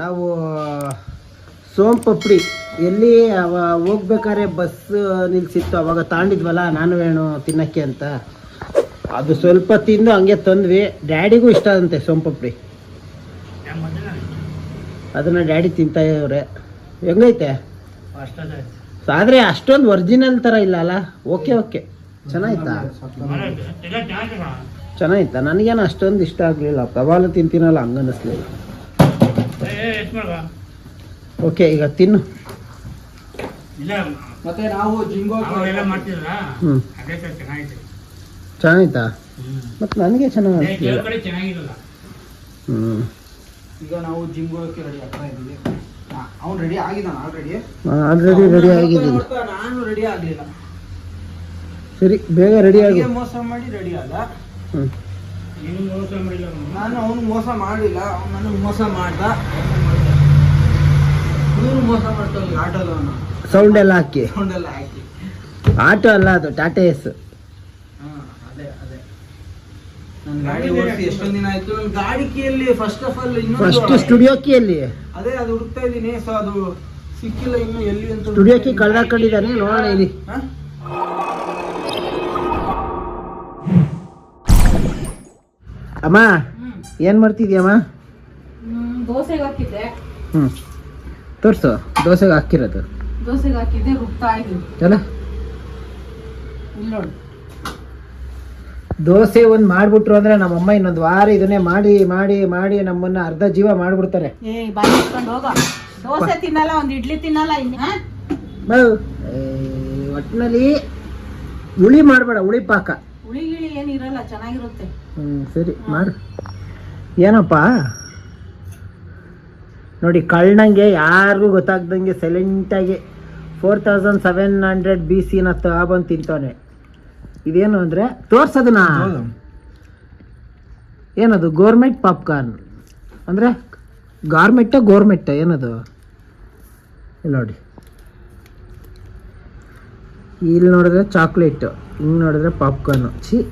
ನಾವು ಸೋಂಪಪ್ಪಡಿ ಎಲ್ಲಿ ಅವ ಹೋಗ್ಬೇಕಾದ್ರೆ ಬಸ್ ನಿಲ್ಸಿತ್ತು, ಅವಾಗ ತಾಂಡಿದ್ವಲ್ಲ, ನಾನು ಏನು ತಿನ್ನಕ್ಕೆ ಅಂತ. ಅದು ಸ್ವಲ್ಪ ತಿಂದು ಹಂಗೆ ತಂದ್ವಿ. ಡ್ಯಾಡಿಗೂ ಇಷ್ಟ ಅಂತೆ ಸೋಂಪಪ್ಪಡಿ ಅದನ್ನ ಡ್ಯಾಡಿ ತಿಂತಾ ಇವ್ರೆ ಹೆಂಗೈತೆ? ಆದ್ರೆ ಅಷ್ಟೊಂದು ಒರಿಜಿನಲ್ ತರ ಇಲ್ಲ ಅಲ್ಲ? ಓಕೆ ಓಕೆ ಚೆನ್ನಾಯ್ತಾ? ಚೆನ್ನಾಯ್ತಾ? ನನಗೇನು ಅಷ್ಟೊಂದು ಇಷ್ಟ ಆಗಲಿಲ್ಲ. ಪ್ರವಾಲು ತಿಂತೀನಲ್ಲ, ಹಂಗನ್ನಿಸ್ಲಿಲ್ಲ. ಓಕೆ ಈಗ ತಿನ್ನು. ಮತ್ತೆ ನಾವು ಜಿಂಗೋ ಹ್ಞೂ ಚೆನ್ನಾಯ್ತಾ ಮತ್ತು ನನಗೆ ಚೆನ್ನಾಗಿ ಹ್ಞೂ ಈಗ ನಾವು ಜಿಂಗೋಕ್ಕೆ ರೆಡಿ ಆಗ್ತಾ ಇದ್ದೀವಿ. ಅವ್ನು ರೆಡಿ ಆಗಿದ್ದಾನೆ ಆಲ್ರೆಡಿ ಆಲ್ರೆಡಿ ರೆಡಿ ಆಗಿದ್ದೀನಿ. ನಾನು ರೆಡಿ ಆಗಲಿಲ್ಲ. ಸರಿ ಬೇಗ ರೆಡಿ ಆಗಿ. ಮೋಸ ಮಾಡಿ ರೆಡಿ ಆದ ಹ್ಞೂ ನಾನು ಅವನು ಮೋಸ ಮಾಡಿಲ್ಲ ಅವ್ನು ನನಗೆ ಮೋಸ ಮಾಡ್ದ. ಇವನು ಮೋಸ ಮಾಡ್ತಾನೆ ಆಟೋದವನು. ಸೌಂಡ್ ಎಲ್ಲ ಹಾಕಿ. ಸೌಂಡ್ ಎಲ್ಲ ಹಾಕಿ. ಆಟೋ ಅಲ್ಲ ಅದು ಟಾಟಾ ಎಸ್ ಹಾ, ಅದೇ ಅದೇ. ನನ್ನ ಗಾಡಿ ಓಡಿಸಿ ಎಷ್ಟೊಂದು ದಿನ ಆಯ್ತು. ನನ್ನ ಗಾಡಿ ಕೀಯಲ್ಲಿ ಫಸ್ಟ್ ಆಫ್ ಆಲ್ ಫಸ್ಟ್ ಇನ್ನೊಂದು ಸ್ಟುಡಿಯೋ ಕೀಯಲ್ಲಿ. ಅದೇ ಅದು ಹುಡುಕ್ತಾ ಇದ್ದೀನಿ. ಸೊ ಅದು ಸಿಕ್ಕಿಲ್ಲ ಇನ್ನು ಎಲ್ಲಿ ಅಂತ ಸ್ಟುಡಿಯೋ ಕೀ ಕಳ್ದಾಕೊಂಡಿದ್ದಾನೆ ನೋಡೋಣ ಇಲ್ಲಿ. ಅಮ್ಮ ಏನು ಮಾಡ್ತಿದ್ಯಮ್ಮ ದೋಸೆಗೆ ಹಾಕಿದ್ದೆ. ಹ್ಞೂ ತೋರಿಸು ದೋಸೆಗೆ ಹಾಕಿರೋದು. ದೋಸೆಗೆ ಹಾಕಿದ್ದೆ ರುಬ್ತಾ ಇದ್ದೀನಿ. ಚಲ. ಇಲ್ಲಿ ನೋಡು. ದೋಸೆ ಒಂದು ಮಾಡ್ಬಿಟ್ರು ಅಂದ್ರೆ ನಮ್ಮಮ್ಮ ಇನ್ನೊಂದು ವಾರ ಇದನ್ನೇ ಮಾಡಿ ಮಾಡಿ ಮಾಡಿ ನಮ್ಮನ್ನ ಅರ್ಧ ಜೀವ ಮಾಡ್ಬಿಡ್ತಾರೆ. ದೋಸೆ ತಿನ್ನಲ್ಲ ಒಂದ್ ಇಡ್ಲಿ ತಿನ್ನಲ್ಲ ಇನ್ನು ಹಾ? ಒಟ್ಟಿನಲ್ಲಿ ಹುಳಿ ಮಾಡಬೇಡ ಹುಳಿ ಪಾಕ. ಹುಳಿ ಗಿಳಿ ಏನ್ ಇರಲ್ಲ ಚೆನ್ನಾಗಿರುತ್ತೆ. ಹ್ಞೂ ಸರಿ ಮಾಡು. ಏನಪ್ಪ? ನೋಡಿ ಕಳ್ಳಂಗೆ ಯಾರಿಗೂ ಗೊತ್ತಾಗ್ದಂಗೆ ಸೈಲೆಂಟಾಗಿ four thousand seven hundred B ಸಿನ ತಗೊಂಡ್ ತಿಂತಾನೆ. ಇದೇನು ಅಂದರೆ ತೋರ್ಸೋದನ್ನ? ಏನದು ಗೋರ್ಮೆಂಟ್ ಪಾಪ್ಕಾರ್ನ್ ಅಂದರೆ ಗಾರ್ಮೆಂಟ ಗೋರ್ಮೆಂಟ ಏನದು? ಇಲ್ಲಿ ನೋಡಿ. ಇಲ್ಲಿ ನೋಡಿದ್ರೆ ಚಾಕ್ಲೇಟು ಹಿಂಗೆ ನೋಡಿದ್ರೆ ಪಾಪ್ಕಾರ್ನು ಛೀ.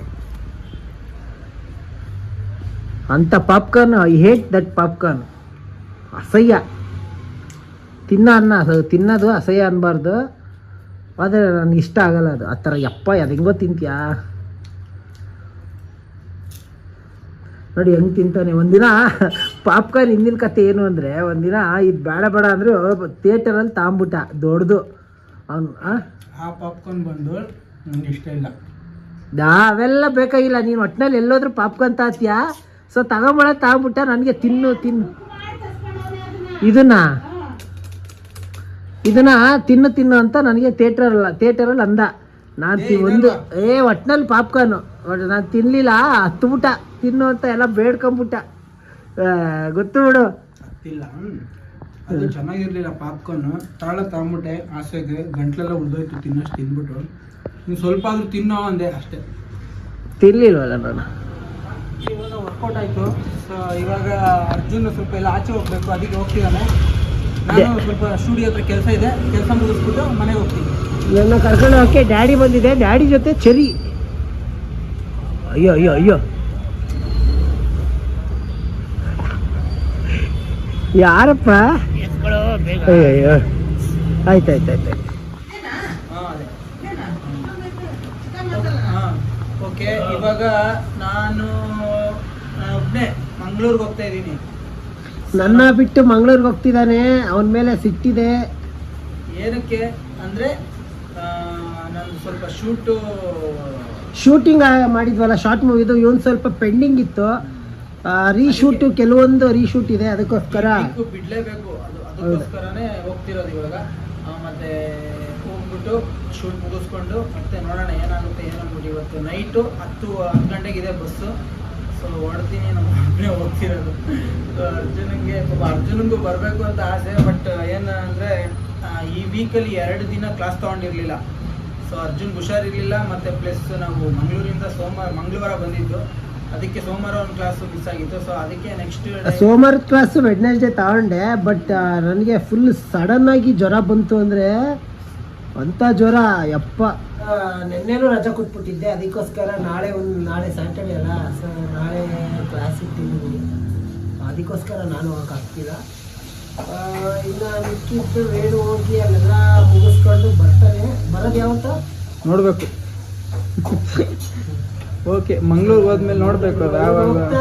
ಅಂಥ popcorn I hate that popcorn ಅಸಹ್ಯ. ತಿನ್ನ ಅನ್ನ ತಿನ್ನೋದು ಅಸಹ್ಯ ಅನ್ನಬಾರ್ದು ಆದರೆ ನನಗೆ ಇಷ್ಟ ಆಗಲ್ಲ ಅದು. ಆ ಥರ, ಯಪ್ಪ, ಅದು ಹೆಂಗೋ ತಿಂತೀಯಾ? ನೋಡಿ, ಹೆಂಗೆ ತಿಂತಾನೆ. ಒಂದಿನ ಪಾಪ್ಕಾರ್ನ್ ಹಿಂದಿನ ಕತೆ ಏನು ಅಂದರೆ, ಒಂದಿನ ಇದು ಬೇಡ ಬೇಡ ಅಂದರೆ ಥಿಯೇಟರಲ್ಲಿ ತಾಂಬಿಟ್ಟ ದೊಡ್ಡದು ಅವನು, ಆ? ಪಾಪ್ಕಾರ್ನ್ ಬಂದು ಇಷ್ಟ ಇಲ್ಲ. ಅವೆಲ್ಲ ಬೇಕಾಗಿಲ್ಲ ನೀನು ಒಟ್ಟಿನಲ್ಲಿ ಎಲ್ಲೋದ್ರೂ ಪಾಪ್ಕಾರ್ನ್ ತಾತ್ಯಾ? ಸೊ ತಗೊಂಬಳ ತಗೊಂಬಿಟ್ಟ ನನಗೆ ತಿನ್ನು ತಿನ್ನು. ಇದನ್ನ ಇದನ್ನ ತಿನ್ನು ತಿನ್ನು ಅಂತ ನನಗೆ ಥಿಯೇಟ್ರಲ್ಲ ಥಿಯೇಟರಲ್ಲಿ ಅಂದ. ನಾನು ತಿ ಒಂದು ಏ ಒಟ್ಟಿನಲ್ಲಿ ಪಾಪ್ಕಾರ್ನು ನಾನು ತಿನ್ನಲಿಲ್ಲ ಹತ್ಬಿಟ್ಟ. ತಿನ್ನು ಅಂತ ಎಲ್ಲ ಬೇಡ್ಕೊಂಬಿಟ್ಟ. ಗೊತ್ತು ಬಿಡು. ಹತ್ತಿಲ್ಲ. ಅದು ಚೆನ್ನಾಗಿರ್ಲಿಲ್ಲ ಪಾಪ್ಕಾರ್ನ್ ತಾಳ ತಗೊಂಬಿಟ್ಟೆ ಆಸೆಗೆ. ಗಂಟ್ಲೆಲ್ಲ ಉಳಿದೋಯ್ತು ತಿನ್ನೋಷ್ಟು ತಿಂದ್ಬಿಟ್ಟು ನೀನು ಸ್ವಲ್ಪ ಆದ್ರೂ ತಿನ್ನೋ ಅಂದೆ ಅಷ್ಟೇ. ತಿನ್ನಲಿಲ್ವಲ್ಲ ನಾನು? ಇವಾಗ ವರ್ಕೌಟ್ ಆಯ್ತು. ಸೊ ಇವಾಗ ಅರ್ಜುನ್ ಸ್ವಲ್ಪ ಎಲ್ಲ ಆಚೆ ಹೋಗ್ಬೇಕು ಅದಕ್ಕೆ ಹೋಗ್ತಿದ್ದಾನೆ ನಾನು ಸ್ವಲ್ಪ ಸ್ಟುಡಿಯೋ ಹತ್ರ ಕೆಲಸ ಇದೆ. ಕೆಲಸ ಮುಗಿಸ್ಬಿಟ್ಟು ಮನೆಗೆ ಹೋಗ್ತೀನಿ. ನನ್ನ ಕರ್ಕೊಂಡು ಹೋಗಕ್ಕೆ ಡ್ಯಾಡಿ ಬಂದಿದೆ. ಡ್ಯಾಡಿ ಜೊತೆ ಚರಿ. ಅಯ್ಯೋ ಅಯ್ಯೋ ಅಯ್ಯೋ. ಯಾರಪ್ಪ? ಅಯ್ಯೋ ಅಯ್ಯೋ ಆಯ್ತು ಆಯ್ತು ಆಯ್ತು ಆಯ್ತು ಹಾಂ ಅದೇ ಹಾಂ ಓಕೆ ಇವಾಗ ನಾನು ಒಬ್ಬನೇ ಮಂಗಳೂರಿಗೆ ಹೋಗ್ತಾ ಇದ್ದೀನಿ. ನನ್ನ ಬಿಟ್ಟು ಮಂಗಳೂರಿಗೆ ಹೋಗ್ತಿದ್ದಾನೆ ಅವನ ಮೇಲೆ ಸಿಟ್ಟಿದೆ. ಏನಕ್ಕೆ? ಅಂದ್ರೆ ನಾನು ಸ್ವಲ್ಪ ಶೂಟು ಶೂಟಿಂಗ್ ಮಾಡಿದ್ವಲ್ಲ ಶಾರ್ಟ್ ಮೂವಿದು ಇವನು ಸ್ವಲ್ಪ ಪೆಂಡಿಂಗ್ ಇತ್ತು. ರೀಶೂಟು ಕೆಲವೊಂದು ರೀಶೂಟ್ ಇದೆ ಅದಕ್ಕೋಸ್ಕರ. ಬಿಡಲೇಬೇಕು ಅದು ಅದಕ್ಕೋಸ್ಕರನೇ ಹೋಗ್ತಿರೋದು ಇವಾಗ. ಮತ್ತೆ ಹೋಗ್ಬಿಟ್ಟು ಶೂಟ್ ಮುಗಿಸ್ಕೊಂಡು ಮತ್ತೆ ನೋಡೋಣ ಏನಾಗುತ್ತೆ ಏನಂದ್ಬಿಟ್ಟು ಇವತ್ತು ನೈಟು ಹತ್ತು ಹತ್ತು ಗಂಟೆಗಿದೆ ಬಸ್ಸು ಸೊ ಹೊಡ್ತೀನಿ ನಮ್ಮ ಹೋಗ್ತಿರೋದು. ಸೊ ಅರ್ಜುನಿಗೆ ಪಾಪ ಅರ್ಜುನಿಗೂ ಬರಬೇಕು ಅಂತ ಆಸೆ ಬಟ್ ಏನಂದರೆ ಈ ವೀಕಲ್ಲಿ ಎರಡು ದಿನ ಕ್ಲಾಸ್ ತೊಗೊಂಡಿರಲಿಲ್ಲ. ಸೊ ಅರ್ಜುನ್ ಹುಷಾರಿರಲಿಲ್ಲ, ಮತ್ತು ಪ್ಲಸ್ ನಾವು ಮಂಗಳೂರಿಂದ ಸೋಮವಾರ ಮಂಗಳವಾರ ಬಂದಿದ್ದು. ಅದಕ್ಕೆ ಸೋಮವಾರ ಒಂದು ಕ್ಲಾಸ್ ಮಿಸ್ ಆಗಿತ್ತು. ಸೊ ಅದಕ್ಕೆ ನೆಕ್ಸ್ಟ್ ಸೋಮವಾರ ಕ್ಲಾಸ್ ವೆಡ್ನೆಸ್ಡೇ ತಗೊಂಡೆ ಬಟ್ ನನಗೆ ಫುಲ್ ಸಡನ್ ಆಗಿ ಜ್ವರ ಬಂತು ಅಂದರೆ ಅಂಥ ಜ್ವರ ಯಪ್ಪ. ನಿನ್ನೆನೂ ರಜಾ ಕೊಟ್ಬಿಟ್ಟಿದ್ದೆ. ಅದಕ್ಕೋಸ್ಕರ ನಾಳೆ ಒಂದು ನಾಳೆ ಸ್ಯಾಟರ್ಡೆ ಅಲ್ಲ ಸೊ ನಾಳೆ ಕ್ಲಾಸ್ ಇಟ್ಟಿದ್ದೀನಿ ಅದಕ್ಕೋಸ್ಕರ ನಾನು ಹೋಗಕ್ಕೆ ಆಗ್ತಿಲ್ಲ. ಇನ್ನು ಮಿಕ್ಕಿದ್ದು ವೇಣು ಹೋಗಿ ಅಲ್ಲೆಲ್ಲ ಮುಗಿಸ್ಕೊಂಡು ಬರ್ತಾನೆ. ಬರೋದು ಯಾವತ್ತ? ನೋಡಬೇಕು. ಓಕೆ ಮಂಗ್ಳೂರ್ಗೆ ಹೋದ್ಮೇಲೆ ನೋಡ್ಬೇಕು ಯಾವಾಗ?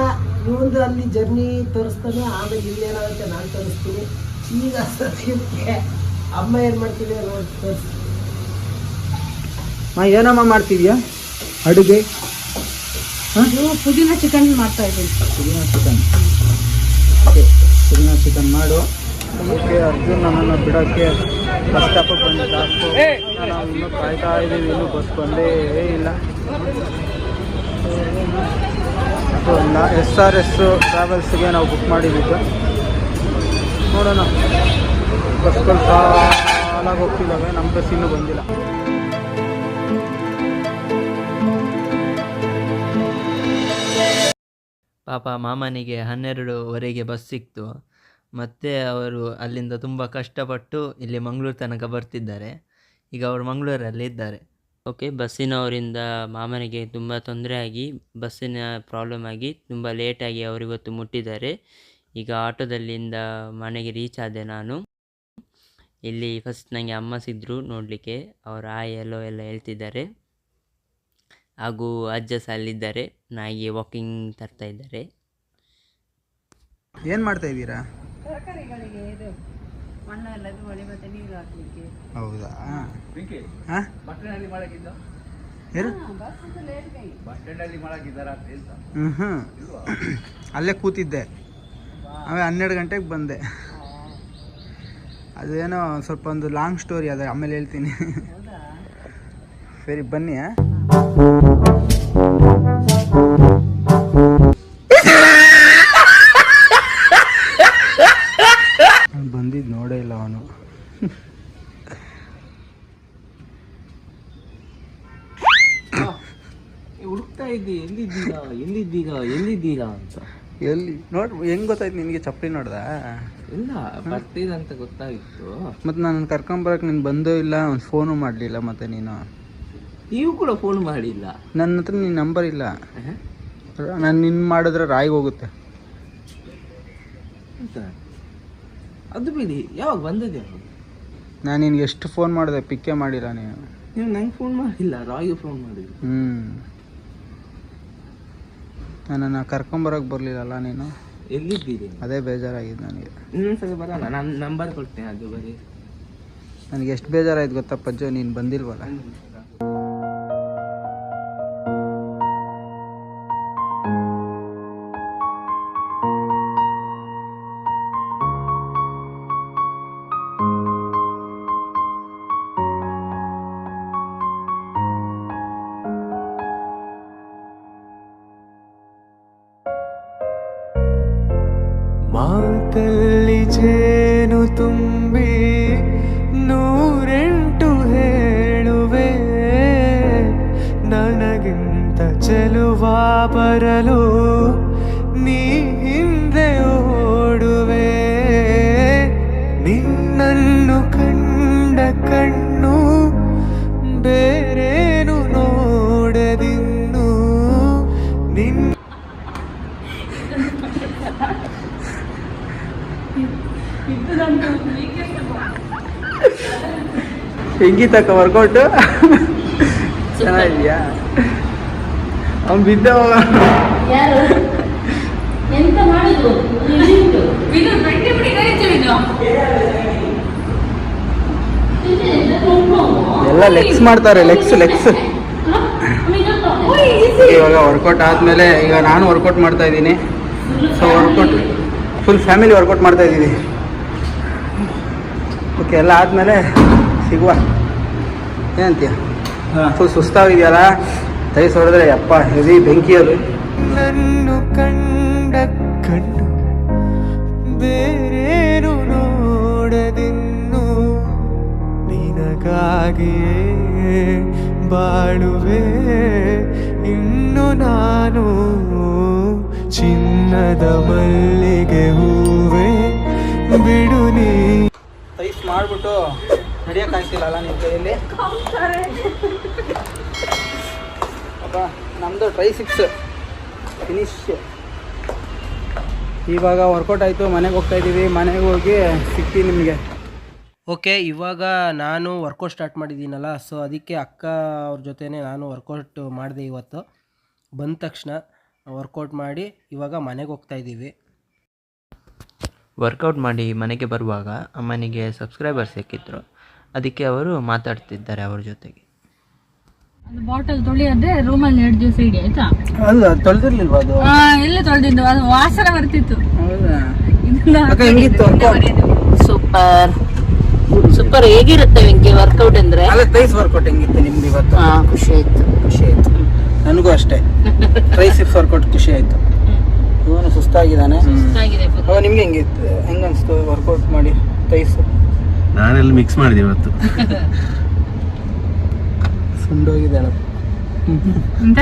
ಇವಂದು ಅಲ್ಲಿ ಜರ್ನಿ ತೋರಿಸ್ತಾನೆ ಆಮೇಲೆ ಇಲ್ಲೇನಾಗುತ್ತೆ ನಾನು ತೋರಿಸ್ತೀನಿ. ಈಗ ಸದ್ಯಕ್ಕೆ ಅಮ್ಮ ಏನ್ ಮಾಡ್ತೀನಿ ನೋಡಿ ತೋರಿಸ್ತೀನಿ ಮಾ ಏನಮ್ಮ ಮಾಡ್ತಿದ್ಯಾ? ಅಡುಗೆ? ಪುದೀನ ಚಿಕನ್ ಮಾಡ್ತಾ ಇದ್ದೀನಿ. ಪುದೀನ ಚಿಕನ್ ಓಕೆ ಪುದೀನ ಚಿಕನ್ ಮಾಡು. ಅದಕ್ಕೆ ಅರ್ಜುನ್ ನಮ್ಮನ್ನು ಬಿಡೋಕ್ಕೆ ಕಷ್ಟಪಟ್ಟು ಬಂದಿದ್ದ ನಾವು ಇನ್ನೂ ಕಾಯ್ತಾ ಇದ್ದೀವಿ ಇನ್ನೂ ಬಸ್ ಬಂದೇ ಇಲ್ಲ. ಅದು ಅಲ್ಲ ಎಸ್ ಆರ್ ಎಸ್ ಟ್ರಾವೆಲ್ಸ್ಗೆ ನಾವು ಬುಕ್ ಮಾಡಿದ್ದು. ನೋಡೋಣ. ಬಸ್ಗಳು ಸಾಲಾಗಿ ಹೋಗ್ತಿದ್ದಾವೆ ನಮ್ಮ ಬಸ್ ಇನ್ನೂ ಬಂದಿಲ್ಲ. ಪಾಪ ಮಾಮನಿಗೆ ಹನ್ನೆರಡುವರೆಗೆ ಬಸ್ ಸಿಕ್ತು. ಮತ್ತೆ ಅವರು ಅಲ್ಲಿಂದ ತುಂಬ ಕಷ್ಟಪಟ್ಟು ಇಲ್ಲಿ ಮಂಗಳೂರು ತನಕ ಬರ್ತಿದ್ದಾರೆ. ಈಗ ಅವರು ಮಂಗಳೂರಲ್ಲಿ ಇದ್ದಾರೆ. ಓಕೆ ಬಸ್ಸಿನವರಿಂದ ಮಾಮನಿಗೆ ತುಂಬ ತೊಂದರೆ ಆಗಿ ಬಸ್ಸಿನ ಪ್ರಾಬ್ಲಮ್ ಆಗಿ ತುಂಬ ಲೇಟಾಗಿ ಅವರು ಇವತ್ತು ಮುಟ್ಟಿದ್ದಾರೆ. ಈಗ ಆಟೋದಲ್ಲಿಂದ ಮನೆಗೆ ರೀಚ್ ಆದೆ ನಾನು. ಇಲ್ಲಿ ಫಸ್ಟ್ ನನಗೆ ಅಮ್ಮ ಸಿದ್ದರು ನೋಡಲಿಕ್ಕೆ. ಅವರ ಆಯ್ ಎಲ್ಲೋ ಎಲ್ಲ ಹೇಳ್ತಿದ್ದಾರೆ. ಹಾಗೂ ಅಜ್ಜ ಸಹ ಅಲ್ಲಿದ್ದಾರೆ ನಾಯಿಗೆ ವಾಕಿಂಗ್ ತರ್ತಾ ಇದ್ದಾರೆ. ಏನು ಮಾಡ್ತಾ ಇದ್ದೀರಾ? ತರಕಾರಿಗಳಿಗೆ ಇದು ಮಣ್ಣು ಎಲ್ಲ ಮಾಡಿ ಮತ್ತೆ ನೀರು ಹಾಕ್ಲಿಕ್ಕೆ. ಹೌದಾ? ಹಾಂ ಏನು ಹ್ಞೂ ಅಲ್ಲೇ ಕೂತಿದ್ದೆ. ಆಮೇಲೆ ಹನ್ನೆರಡು ಗಂಟೆಗೆ ಬಂದೆ. ಅದೇನೋ ಸ್ವಲ್ಪ ಒಂದು ಲಾಂಗ್ ಸ್ಟೋರಿ ಅದ ಆಮೇಲೆ ಹೇಳ್ತೀನಿ. ಸರಿ ಬನ್ನಿ ಆ? ಇದ್ದಿ ಎಲ್ಲಿದ್ದೀರಾ ಎಲ್ಲಿದ್ದೀರಾ ಎಲ್ಲಿದ್ದೀರಾ ಅಂತ. ಎಲ್ಲಿ? ನೋಡ್ ಹೆಂಗ್ ಗೊತ್ತಾಯ್ತು ನಿನಗೆ ಚಪ್ಪಲಿ ನೋಡ್ದ? ಇಲ್ಲ ಬರ್ತೀರಂತ ಗೊತ್ತಾಗಿತ್ತು. ಮತ್ತು ನಾನು ಕರ್ಕೊಂಬರಕ್ಕೆ ನೀನು ಬಂದೋ ಇಲ್ಲ ಒಂದು ಫೋನು ಮಾಡಲಿಲ್ಲ ಮತ್ತೆ ನೀನು? ನೀವು ಕೂಡ ಫೋನ್ ಮಾಡಿಲ್ಲ. ನನ್ನ ಹತ್ರ ನಿನ್ನ ನಂಬರ್ ಇಲ್ಲ. ನಾನು ನಿನ್ನ ಮಾಡಿದ್ರೆ ರಾಯಿಗೆ ಹೋಗುತ್ತೆ. ಅಂತ ಅದು ಬಿಡಿ ಯಾವಾಗ ಬಂದದ್ದು ಯಾವಾಗ ನಾನು ನಿನ್ಗೆ ಎಷ್ಟು ಫೋನ್ ಮಾಡಿದೆ ಪಿಕ್ಕೇ ಮಾಡಿಲ್ಲ ನೀನು. ನೀವು ನಂಗೆ ಫೋನ್ ಮಾಡಿಲ್ಲ ರಾಯಿಗೆ ಫೋನ್ ಮಾಡಿದ್ರು ಹ್ಞೂ ನನ್ನನ್ನು ಬರಲಿಲ್ಲ ಬರಲಿಲ್ಲಲ್ಲ ನೀನು? ಎಲ್ಲಿದ್ದೀರಿ? ಅದೇ ಬೇಜಾರಾಗಿದೆ ನನಗೆ. ಇನ್ನೊಂದ್ಸಲ ಬರೋಣ ನಾನು ನಂಬರ್ ಕೊಡ್ತೇನೆ ಅದು ಬರೀ. ನನಗೆ ಎಷ್ಟು ಬೇಜಾರಾಯ್ತು ಗೊತ್ತಪ್ಪ ಪಜ್ಜು ನೀನು ಬಂದಿಲ್ವಲ್ಲ? happen. ಹೆಂಗಿತ್ತಕ್ಕ ವರ್ಕೌಟು ಚೆನ್ನಾಗಿದ್ಯಾ? ಅವ್ನು ಬಿದ್ದ ಎಲ್ಲ ಲೆಕ್ಸ್ ಮಾಡ್ತಾರೆ ಲೆಕ್ಸ್ ಲೆಕ್ಸ್ ಇವಾಗ ವರ್ಕೌಟ್ ಆದ್ಮೇಲೆ ಈಗ ನಾನು ವರ್ಕೌಟ್ ಮಾಡ್ತಾ ಇದ್ದೀನಿ. So workout full family workout ಮಾಡ್ತಾ ಇದ್ದೀವಿ ಓಕೆ ಎಲ್ಲ ಆದಮೇಲೆ ಸಿಗುವ. ಏನಂತೀಯ ಫುಲ್ ಸುಸ್ತಾಗಿದೆಯಲ್ಲ? ತೈಸ್ ಹೊಡೆದ್ರೆ ಯಪ್ಪ ಹೆವಿ ಅದು ನನ್ನು ಕಂಡ ಕಂಡು ಬೇರೇನು ನೋಡದಿನ್ನು ನಿನಗಾಗಿಯೇ ಬಾಳುವೆ. ಇನ್ನು ನಾನು ಚಿನ್ನದ ಮಲ್ಲಿಗೆ ಹೂವೆ. ಬಿಡು ನೀ. ಮಾಡ್ಬಿಟ್ಟು ಮಾಡಿಬಿಟ್ಟು ನಡೆಯೋಕ್ಕಾಗ್ತಿಲ್ಲಲ್ಲ ನಿಮ್ಮ ಕೈಯಲ್ಲಿ? ಅಪ್ಪ ನಮ್ಮದು ಟ್ರೈ ಸಿಕ್ಸ್ ಫಿನಿಶ್ ಇವಾಗ ವರ್ಕೌಟ್ ಆಯಿತು ಮನೆಗೆ ಹೋಗ್ತಾ ಇದ್ದೀವಿ ಮನೆಗೆ ಹೋಗಿ ಸಿಗ್ತೀನಿ ನಿಮಗೆ. ಓಕೆ ಇವಾಗ ನಾನು ವರ್ಕೌಟ್ ಸ್ಟಾರ್ಟ್ ಮಾಡಿದ್ದೀನಲ್ಲ ಸೊ ಅದಕ್ಕೆ ಅಕ್ಕ ಅವ್ರ ಜೊತೆನೇ ನಾನು ವರ್ಕೌಟ್ ಮಾಡಿದೆ ಇವತ್ತು. ಬಂದ ತಕ್ಷಣ ವರ್ಕೌಟ್ ಮಾಡಿ ಇವಾಗ ಮನೆಗೆ ಹೋಗ್ತಾ ಇದ್ದೀವಿ ವರ್ಕೌಟ್ ಮಾಡಿ ಮನೆಗೆ ಬರುವಾಗ ಅಮ್ಮನಿಗೆ ಸಬ್ಸ್ಕ್ರೈಬರ್ ಸಿಕ್ಕಿದ್ರು. ಅದಕ್ಕೆ ಅವರು ಮಾತಾಡ್ತಿದ್ದಾರೆ ಅವ್ರ ಜೊತೆಗೆ. ಅದು ಬಾಟಲ್ ತೊಳೆಯದೆ ರೂಮಲ್ಲಿ ಎರಡು ದಿವಸ ಇಡಿ ಆಯ್ತಾ? ಅಲ್ಲ ತೊಳೆದಿರ್ಲಿಲ್ವ ಅದು? ಆ, ಎಲ್ಲ ತೊಳೆದಿದ್ದು? ಅದು ವಾಸನ ಬರ್ತಿತ್ತು. ಹೌದಾ? ಅಕ್ಕ ಹೆಂಗಿತ್ತು ಸೂಪರ್. ಸೂಪರ್ ಹೇಗಿರುತ್ತೆ ನಿಮಗೆ ವರ್ಕೌಟ್ ಅಂದ್ರೆ? ಅಲ್ಲ ತೈಸ್ ವರ್ಕೌಟ್ ಹೆಂಗಿತ್ತು ನಿಮ್ದು ಇವತ್ತು? ಹಾ ಖುಷಿ ಆಯ್ತು. ಖುಷಿ ಆಯ್ತು. ನನಗೂ ಅಷ್ಟೇ. ಟ್ರೈಸಿಪ್ಸ್ ವರ್ಕೌಟ್ ಖುಷಿ ಆಯ್ತು. ಇವನು ಸುಸ್ತಾಗಿದ್ದಾನೆ. ಅವಾಗ ನಿಮ್ಗೆ ಹೆಂಗಿತ್ತು? ಹೆಂಗ ಅನ್ಸ್ತು ವರ್ಕೌಟ್ ಮಾಡಿ ತೈಸ್ ನಾನೆಲ್ಲ ಮಿಕ್ಸ್ ಮಾಡಿದೆ ಇವತ್ತು. ಸುಂಡೋಗಿದ್ದಾಳೆ ಎಂತ?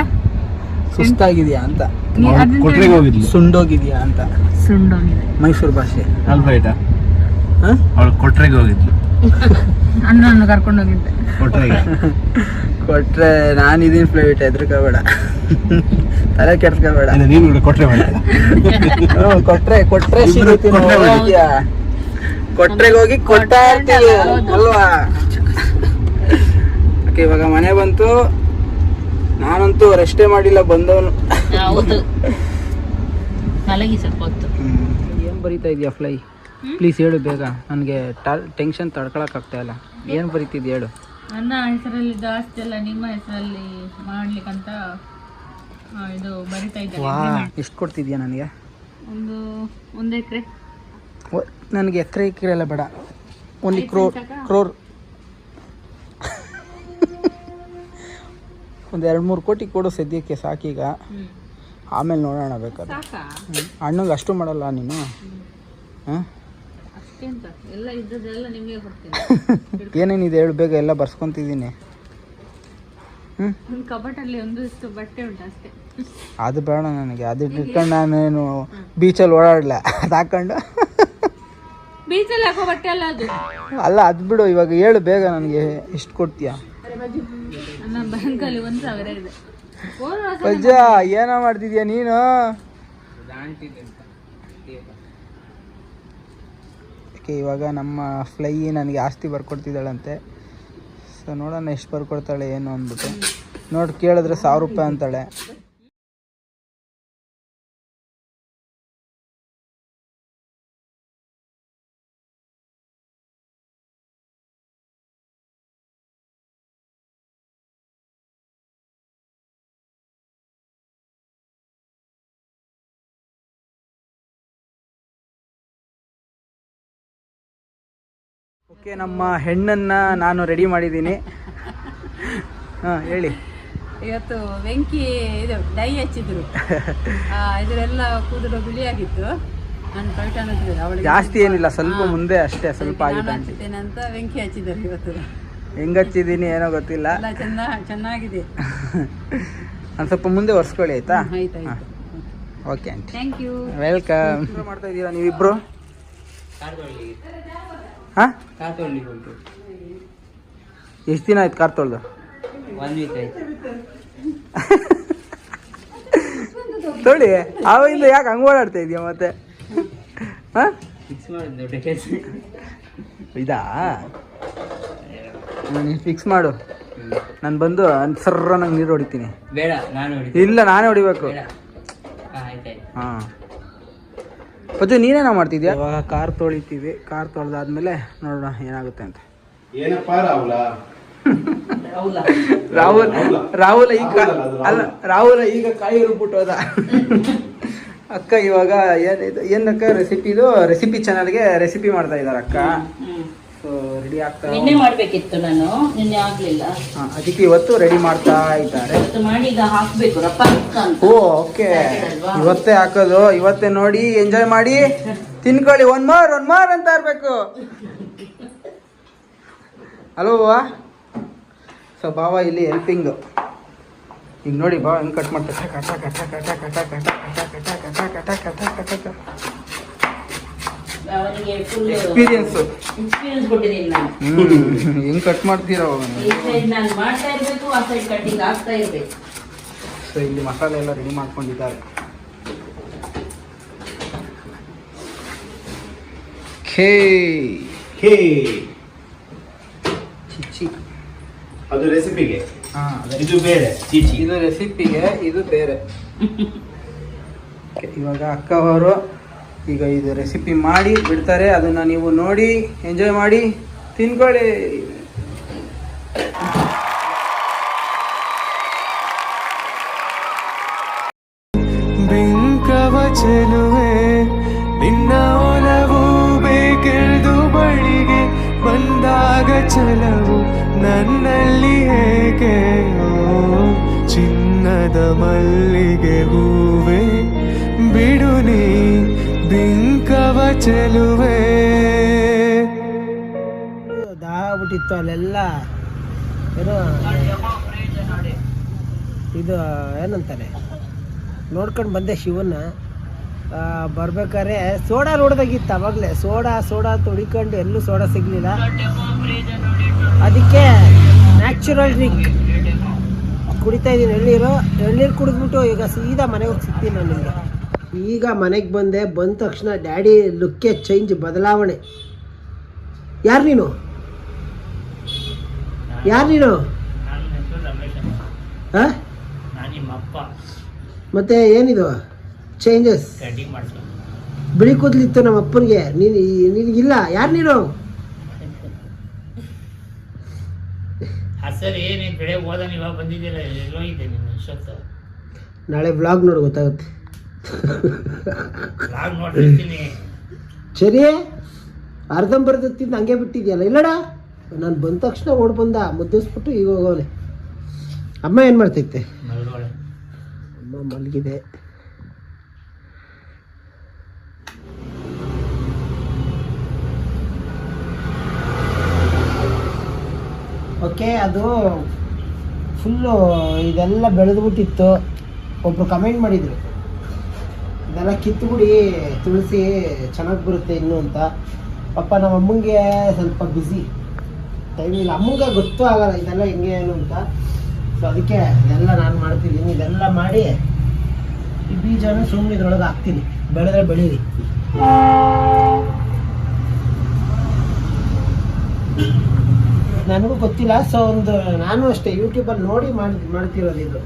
ಸುಸ್ತಾಗಿದ್ಯಾ ಅಂತ. ಕೊಟ್ರೆಗೆ ಕೊಟ್ರಿಗೆ ಹೋಗಿದ್ಲು. ಸುಂಡೋಗಿದ್ಯಾ ಅಂತ. ಸುಂಡೋಗಿದೆ. ಮೈಸೂರು ಭಾಷೆ. ಅಲ್ಬೈಟಾ ಹಾ? ಅವಳು ಕೊಟ್ರಿಗೆ ಹೋಗಿದ್ಲು. ಅಣ್ಣನ್ನು ಕರ್ಕೊಂಡು ಹೋಗಿದ್ದೆ. ಕೊಟ್ರೆಗೆ. ಕೊಟ್ರೆ ನಾನು ಇದೀನಿ ಫ್ಲೈಟ್ ಹೆದರ್ಕೋಬೇಡ. ತಲೆ ಕೆಡ್ಸ್ಕೋಬೇಡ. ಅಂದ್ರೆ ನೀನು ಕೊಟ್ರೆ ಕೊಟ್ರೆ ಕೊಟ್ರೆ ಸಿಗುತ್ತೆ. ಕೊಟ್ರೆಗೆ ಹೋಗಿ ಕೊಡ್ತಾ ಇರ್ತೀವಿ. ಅಲ್ವಾ? ಓಕೆ ಇವಾಗ ಮನೆ ಬಂತು. ನಾನಂತೂ ರೆಸ್ಟೇ ಮಾಡಿಲ್ಲ ಬಂದವನು. ಹೌದು. ಮಲಗಿ ಸ್ವಲ್ಪ ಹೊತ್ತು. ಏನ್ ಬರೀತಾ ಇದೆಯಾ ಫ್ಲೈ? ಪ್ಲೀಸ್ ಹೇಳು ಬೇಗ. ನನಗೆ ಟೆನ್ಷನ್ ತಡ್ಕೊಳಕ್ ಆಗ್ತಾ ಇಲ್ಲ. ಏನ್ ಬರೀತಿದ್ಯ ಹೇಳು. ನನ್ನ ಹೆಸರಲ್ಲಿ ಜಾಸ್ತಿ ಅಲ್ಲ ನಿಮ್ಮ ಹೆಸರಲ್ಲಿ ಮಾಡ್ಲಿಕ್ಕಂತ ಇದು ಬರಿತಾ ಇದ್ದೀನಿ ಎಷ್ಟು ಕೊಡ್ತಿದ್ಯಾ ನನಗೆ? ಒಂದು ಒಂದು ಎಕರೆ. ನನಗೆ ಎಕರೆ ಎಕರೆ ಎಲ್ಲ ಬೇಡ ಒಂದು ಕ್ರೋರ್ ಕ್ರೋರ್ ಒಂದು ಎರಡು ಮೂರು ಕೋಟಿ ಕೊಡೋ ಸದ್ಯಕ್ಕೆ ಸಾಕೀಗ. ಆಮೇಲೆ ನೋಡೋಣ ಬೇಕಾದ್ರೆ. ಅಣ್ಣಂಗೆ ಅಷ್ಟು ಮಾಡಲ್ಲ ನೀನು? ಹಾಂ? ಏನೇನಿದೆ ಹೇಳು ಬೇಗ ಎಲ್ಲ ಬರ್ಸ್ಕೊತಿದ್ದೀನಿ. ಅದು ಬೇಡ ನನಗೆ. ಅದು ಇಟ್ಕೊಂಡು ನಾನೇನು ಬೀಚಲ್ಲಿ ಓಡಾಡಲ? ಅದು ಹಾಕೊಂಡು? ಬೀಚಲ್ಲಿ ಹಾಕೋ ಬಟ್ಟೆ ಅಲ್ಲ ಅದು? ಅಲ್ಲ ಅದು ಬಿಡು ಇವಾಗ ಹೇಳು ಬೇಗ ನನಗೆ ಎಷ್ಟು ಕೊಡ್ತೀಯಾ? ನನ್ನ ಬ್ಯಾಂಕಲ್ಲಿ ಒಂದು ಸಾವಿರ ಇದೆ. ಹೋದ ವರ್ಷ ಪಜ್ಜ ಏನೋ ಮಾಡ್ತಿದ್ಯಾ ನೀನು? ಓಕೆ ಇವಾಗ ನಮ್ಮ ಫ್ಲೈ ನನಗೆ ಆಸ್ತಿ ಬರ್ಕೊಡ್ತಿದ್ದಾಳಂತೆ. ಸೊ ನೋಡೋಣ ಎಷ್ಟು ಬರ್ಕೊಡ್ತಾಳೆ ಏನು ಅಂದ್ಬಿಟ್ಟು. ನೋಡಿ ಕೇಳಿದ್ರೆ ಸಾವಿರ ರೂಪಾಯಿ ಅಂತಾಳೆ. ಓಕೆ ನಮ್ಮ ಹೆಣ್ಣನ್ನ ನಾನು ರೆಡಿ ಮಾಡಿದ್ದೀನಿ. ಹಾಂ ಹೇಳಿ. ಇವತ್ತು ಬೆಂಕಿ ಇದು ಡೈ ಹಚ್ಚಿದ್ರು. ಆ, ಇದರೆಲ್ಲ ಕೂದಲು ಬಿಳಿಯಾಗಿತ್ತು. ನಾನು ಅನ್ನೋದ್ರೆ ಅವಳಿಗೆ. ಜಾಸ್ತಿ ಏನಿಲ್ಲ ಸ್ವಲ್ಪ ಮುಂದೆ ಅಷ್ಟೇ ಸ್ವಲ್ಪ ನಾನು ಆಗಿದೆ ಆಂಟಿ ಅಂತ ಬೆಂಕಿ ಹಚ್ಚಿದ್ದಾರೆ ಇವತ್ತು. ಹೆಂಗ್ ಹಚ್ಚಿದ್ದೀನಿ ಏನೋ ಗೊತ್ತಿಲ್ಲ. ಎಲ್ಲ ಚೆನ್ನ ಚೆನ್ನಾಗಿದೆ. ಒಂದು ಸ್ವಲ್ಪ ಮುಂದೆ ಒರೆಸ್ಕೊಳ್ಳಿ ಆಯ್ತಾ? ಆಯ್ತಾಯ್ತು okay aunty. Thank you welcome ಮಾಡ್ತಾ ಇದೀರಾ ನೀವಿಬ್ರು? ಹಾಂ? ಎಷ್ಟು ದಿನ ಆಯ್ತು ಕಾರ್ ತೊಳ್ದು? ತೊಳಿ ಆವಾಗಿಂದ ಯಾಕೆ ಹಂಗೆ ಓಡಾಡ್ತಾ ಇದೀಯ ಮತ್ತೆ? ಹಾಂ? ಇದಾ? ಫಿಕ್ಸ್ ಮಾಡು. ನಾನು ಬಂದು ಸರ್ರ ನಂಗೆ ನೀರು ಹೊಡಿತೀನಿ. ಬೇಡ ನಾನು ಇಲ್ಲ ನಾನೇ ಹೊಡಿಬೇಕು. ಹಾಂ. ಮತ್ತೆ ನೀನೇನ ಮಾಡ್ತಿದ್ಯಾ? ಇವಾಗ ಕಾರ್ ತೊಳಿತೀವಿ ಕಾರ್ ತೊಳೆದಾದ್ಮೇಲೆ ನೋಡೋಣ ಏನಾಗುತ್ತೆ ಅಂತ. ಏನಪ್ಪ ರಾಹುಲ? ರಾಹುಲ್. ರಾಹುಲ್ ಈಗ ಅಲ್ಲ ರಾಹುಲ್ ಈಗ ಕಾಯಿ ರುಬ್ಬಿಟ್ಟು ಹೋದ. ಅಕ್ಕ ಇವಾಗ ಏನಿದು ಏನಕ್ಕ ರೆಸಿಪಿದು ರೆಸಿಪಿ ಚಾನಲ್ಗೆ ರೆಸಿಪಿ ಮಾಡ್ತಾ ಇದ್ದಾರೆ ಅಕ್ಕ. ರೆಡಿ ಆಗ್ತಾ ನಿನ್ನೆ ಮಾಡ್ಬೇಕಿತ್ತು ನಾನು ನಿನ್ನೆ ಆಗ್ಲಿಲ್ಲ ಹಾ, ಅದಕ್ಕೆ ಇವತ್ತು ರೆಡಿ ಮಾಡ್ತಾ ಇದ್ದಾರೆ ಇವತ್ತು ಮಾಡಿ ಈಗ ಹಾಕ್ಬೇಕು ರಪ್ಪ ರಪ್ಪ ಅಂತ ಓ ಓಕೆ ಇವತ್ತೇ ಹಾಕೋದು ಇವತ್ತೇ ನೋಡಿ ಎಂಜಾಯ್ ಮಾಡಿ ತಿನ್ಕೊಳ್ಳಿ ಒನ್ ಮಾರ್ ಒನ್ ಮಾರ್ ಅಂತ ಇರ್ಬೇಕು ಅಲ್ವಾ ಸೊ ಬಾವ ಇಲ್ಲಿ ಹೆಲ್ಪಿಂಗ್ ಈಗ ನೋಡಿ ಬಾವ ಹೆಂಗ್ ಕಟ್ ಮಾಡ್ತಾರೆ ಕಟ ಕಟ ಕಟ ಕಟ ಕಟ ಕಟ ಕಟ ಕಟ ಕಟ ಕಟ ಕಟ ಅವನಿಗೆ ಫುಲ್ ಎಕ್ಸ್ಪೀರಿಯನ್ಸು ಎಕ್ಸ್ಪೀರಿಯನ್ಸ್ ಕೊಟ್ಟಿದ್ದೀನಿ ನಾನು. ಹ್ಮ್ ಹೆಂಗ್ ಕಟ್ ಮಾಡ್ತೀರಾ ಈ ಸೈಡ್ ನಾನು ಮಾಡ್ತಾ ಇರ್ಬೇಕು ಆ ಸೈಡ್ ಕಟ್ಟಿಂಗ್ ಆಗ್ತಾ ಇರ್ಬೇಕು. ಸೊ ಇಲ್ಲಿ ಮಸಾಲೆ ಎಲ್ಲ ರೆಡಿ ಮಾಡ್ಕೊಂಡಿದ್ದಾರೆ. ಖೇ. ಹೇ ಚಿಚ್ಚಿ. ಅದು ರೆಸಿಪಿಗೆ ಹಾ. ಅದೇ ಇದು ಬೇರೆ ಚೀಚಿ ಇದು ರೆಸಿಪಿಗೆ ಇದು ಬೇರೆ. ಇವಾಗ ಅಕ್ಕ ಅವರು ಈಗ ಇದು ರೆಸಿಪಿ ಮಾಡಿ ಬಿಡ್ತಾರೆ. ಅದನ್ನ ನೀವು ನೋಡಿ ಎಂಜಾಯ್ ಮಾಡಿ, ತಿನ್ಕೊಳ್ಳಿ. ಚೆಲುವೆ ನಿನ್ನ ಒಲವು ಬೇಕೆಳ್ದು ಬಳಿಗೆ ಬಂದಾಗ ಚಲವು ನನ್ನಲ್ಲಿ ಹೇಗೆ ಚಿನ್ನದ ಮಲ್ಲಿಗೆ ಚೆಲುವೆ. ದಾಗ್ಬಿಟ್ಟಿತ್ತು ಅಲ್ಲೆಲ್ಲ. ಏನು ಇದು ಏನಂತಾರೆ? ನೋಡ್ಕೊಂಡು ಬಂದೆ ಶಿವನ್ನ. ಆ, ಬರ್ಬೇಕಾದ್ರೆ ಸೋಡಾ ನೋಡ್ದಾಗಿತ್ತು ಅವಾಗಲೇ. ಸೋಡಾ ಸೋಡಾ ತೊಡಿಕೊಂಡು ಎಲ್ಲೂ ಸೋಡಾ ಸಿಗಲಿಲ್ಲ. ಅದಕ್ಕೆ ನ್ಯಾಚುರಲ್ ಡ್ರಿಂಕ್ ಕುಡಿತಾ ಇದ್ದೀನಿ. ಎಳ್ನೀರು ಎಳ್ನೀರು ಕುಡಿದ್ಬಿಟ್ಟು ಈಗ ಸೀದಾ ಮನೆಗೆ ಹೋಗಿ ಸಿಗ್ತೀನಿ ನಾನು ನಿಮಗೆ. ಈಗ ಮನೆಗೆ ಬಂದೆ ಬಂದ ತಕ್ಷಣ ಡ್ಯಾಡಿ ಲುಕ್ಕೆ ಚೇಂಜ್ ಬದಲಾವಣೆ. ಯಾರು ನೀನು? ಯಾರು ನೀನು? ಮತ್ತೆ ಏನಿದು? ಚೇಂಜಸ್ ಬಿಳಿ ಕೂದಲಿತ್ತು ನಮ್ಮ ಅಪ್ಪನಿಗೆ. ನೀನು ನಿನಗಿಲ್ಲ ಯಾರು ನೀನು? ನಾಳೆ ಬ್ಲಾಗ್ ನೋಡಿ ಗೊತ್ತಾಗುತ್ತೆ. ಸರಿ ಅರ್ಧಂಬರ್ಧ ತಿಂದು ಹಂಗೆ ಬಿಟ್ಟಿದ್ಯಲ್ಲ ಇಲ್ಲಡ? ನಾನು ಬಂದ ತಕ್ಷಣ ಓಡ್ ಬಂದ ಮುದ್ದಿಸ್ಬಿಟ್ಟು ಈಗ ಹೋಗೋನೆ. ಅಮ್ಮ ಏನು ಮಾಡ್ತೈತೆ? ಅಮ್ಮ ಮಲಗಿದೆ. ಓಕೆ ಅದು ಫುಲ್ಲು ಇದೆಲ್ಲ ಬೆಳೆದ್ಬಿಟ್ಟಿತ್ತು. ಒಬ್ರು ಕಮೆಂಟ್ ಮಾಡಿದರು. ಇದೆಲ್ಲ ಕಿತ್ತುಗುಡಿ ತುಳಸಿ ಚೆನ್ನಾಗಿ ಬರುತ್ತೆ ಇನ್ನು ಅಂತ. ಪಾಪ ನಮ್ಮ ಅಮ್ಮಂಗೆ ಸ್ವಲ್ಪ ಬ್ಯುಸಿ ಟೈಮ್ ಇಲ್ಲ. ಅಮ್ಮಂಗೆ ಗೊತ್ತೂ ಆಗಲ್ಲ, ಇದೆಲ್ಲ ಹೆಂಗೆ ಏನು ಅಂತ. ಸೊ ಅದಕ್ಕೆ ಇದೆಲ್ಲ ನಾನು ಮಾಡ್ತಿದ್ದೀನಿ. ಇದೆಲ್ಲ ಮಾಡಿ, ಈ ಬೀಜನ ಸುಮ್ಮನೆ ಇದ್ರೊಳಗೆ ಹಾಕ್ತೀನಿ. ಬೆಳೆದ್ರೆ ಬೆಳೀರಿ. ನನಗೂ ಗೊತ್ತಿಲ್ಲ. ಸೊ ಒಂದು, ನಾನು ಅಷ್ಟೇ ಯೂಟ್ಯೂಬಲ್ಲಿ ನೋಡಿ ಮಾಡಿ, ಮಾಡ್ತಿರೋದು ಇದು.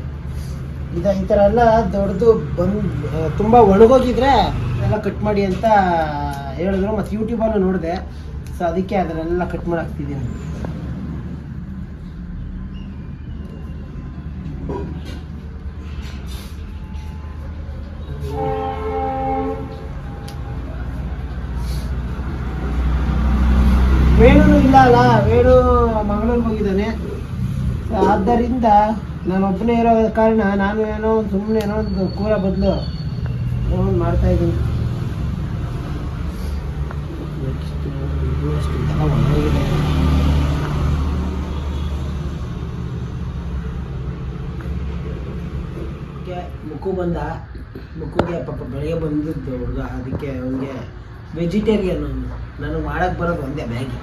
ಇದು ಈ ಥರ ಎಲ್ಲ ದೊಡ್ಡದು ಬಂದು ತುಂಬ ಒಣಗೋಗಿದ್ರೆ ಎಲ್ಲ ಕಟ್ ಮಾಡಿ ಅಂತ ಹೇಳಿದ್ರು. ಮತ್ತು ಯೂಟ್ಯೂಬಲ್ಲೂ ನೋಡಿದೆ. ಸೊ ಅದಕ್ಕೆ ಅದನ್ನೆಲ್ಲ ಕಟ್ ಮಾಡಿ ಹಾಕ್ತಿದ್ದೀನಿ ವೇಣುನು ಇಲ್ಲ ಅಲ್ಲ. ವೇಣು ಮಂಗಳೂರಿಗೆ ಹೋಗಿದ್ದಾನೆ. ಆದ್ದರಿಂದ ನಾನು ಒಬ್ಬನೇ ಇರೋ ಕಾರಣ ನಾನು ಏನೋ ಒಂದು ಸುಮ್ಮನೆ ಏನೋ ಒಂದು ಕೂರ ಬದಲು ಏನೋ ಒಂದು ಮಾಡ್ತಾ ಇದ್ದೀನಿ. Next, ಇದು ಅಷ್ಟು ಇದೆಲ್ಲ ಒಣಗಿದೆ. ಅದಕ್ಕೆ ಮುಕ್ಕು ಬಂದ ಮುಕ್ಕುಗೆ ಪಾಪ ಬೆಳಗ್ಗೆ ಬಂದಿದ್ದು ಹುಡುಗ ಅದಕ್ಕೆ ಅವನಿಗೆ ವೆಜಿಟೇರಿಯನ್ ನಾನು ಮಾಡಕ್ಕೆ ಬರೋದು ಒಂದೇ ಮ್ಯಾಗಿ